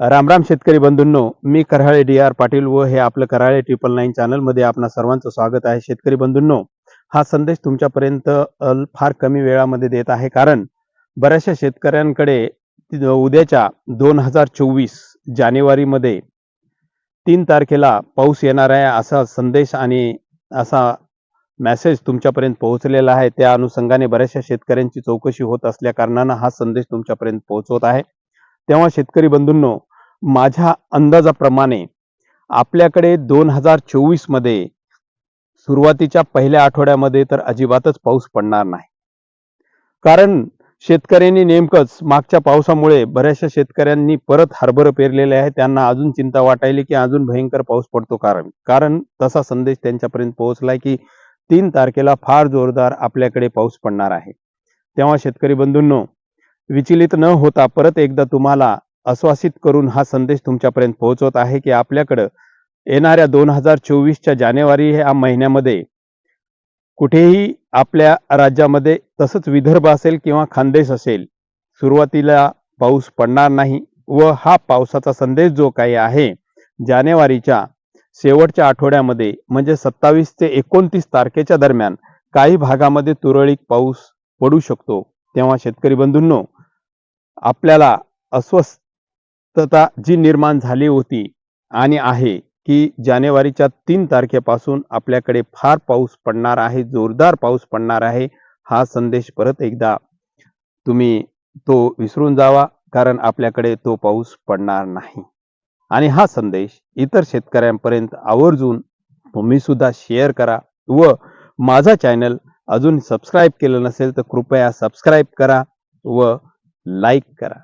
रामराम शेतकरी बंधूंनो मी कराळे डी आर पाटील व हे आपलं कराळे ट्रिपल नाईन चॅनलमध्ये आपणा सर्वांचं स्वागत आहे. शेतकरी बंधूंनो हा संदेश तुमच्यापर्यंत फार कमी वेळामध्ये देत आहे कारण बऱ्याचशा शेतकऱ्यांकडे उद्याच्या दोन हजार चोवीस जानेवारीमध्ये तीन तारखेला पाऊस येणार आहे असा संदेश आणि असा मेसेज तुमच्यापर्यंत पोहोचलेला आहे. त्या अनुषंगाने बऱ्याचशा शेतकऱ्यांची चौकशी होत असल्या कारणानं हा संदेश तुमच्यापर्यंत पोहोचवत आहे. तेव्हा शेतकरी बंधूंनो माझ्या अंदाजाप्रमाणे आपल्याकडे दोन हजार चोवीसमध्ये सुरुवातीच्या पहिल्या आठवड्यामध्ये तर अजिबातच पाऊस पडणार नाही. कारण शेतकऱ्यांनी नेमकंच मागच्या पावसामुळे बऱ्याचशा शेतकऱ्यांनी परत हरभरं पेरलेले आहे. त्यांना अजून चिंता वाटायली की अजून भयंकर पाऊस पडतो कारण कारण तसा संदेश त्यांच्यापर्यंत पोहोचलाय की तीन तारखेला फार जोरदार आपल्याकडे पाऊस पडणार आहे. तेव्हा शेतकरी बंधूंनो विचलित न होता परत एकदा तुम्हाला आश्वासित करून हा संदेश तुमच्यापर्यंत पोहोचवत आहे की आपल्याकडं येणाऱ्या दोन हजार चोवीसच्या जानेवारी ह्या महिन्यामध्ये कुठेही आपल्या राज्यामध्ये तसंच विदर्भ असेल किंवा खानदेश असेल सुरुवातीला पाऊस पडणार नाही व हा पावसाचा संदेश जो काही आहे जानेवारीच्या शेवटच्या आठवड्यामध्ये म्हणजे सत्तावीस ते एकोणतीस तारखेच्या दरम्यान काही भागामध्ये तुरळक पाऊस पडू शकतो. तेव्हा शेतकरी बंधूंनो आपल्याला अस्वस्थ अस्वस्थता जी निर्माण झाली होती आणि आहे की जानेवारीच्या तीन तारखेपासून आपल्याकडे फार पाऊस पडणार आहे जोरदार पाऊस पडणार आहे हा संदेश परत एकदा तुम्ही तो विसरून जावा कारण आपल्याकडे तो पाऊस पडणार नाही. आणि हा संदेश इतर शेतकऱ्यांपर्यंत आवर्जून तुम्ही सुद्धा शेअर करा व माझा चॅनल अजून सबस्क्राईब केलं नसेल तर कृपया सबस्क्राईब करा व लाईक करा.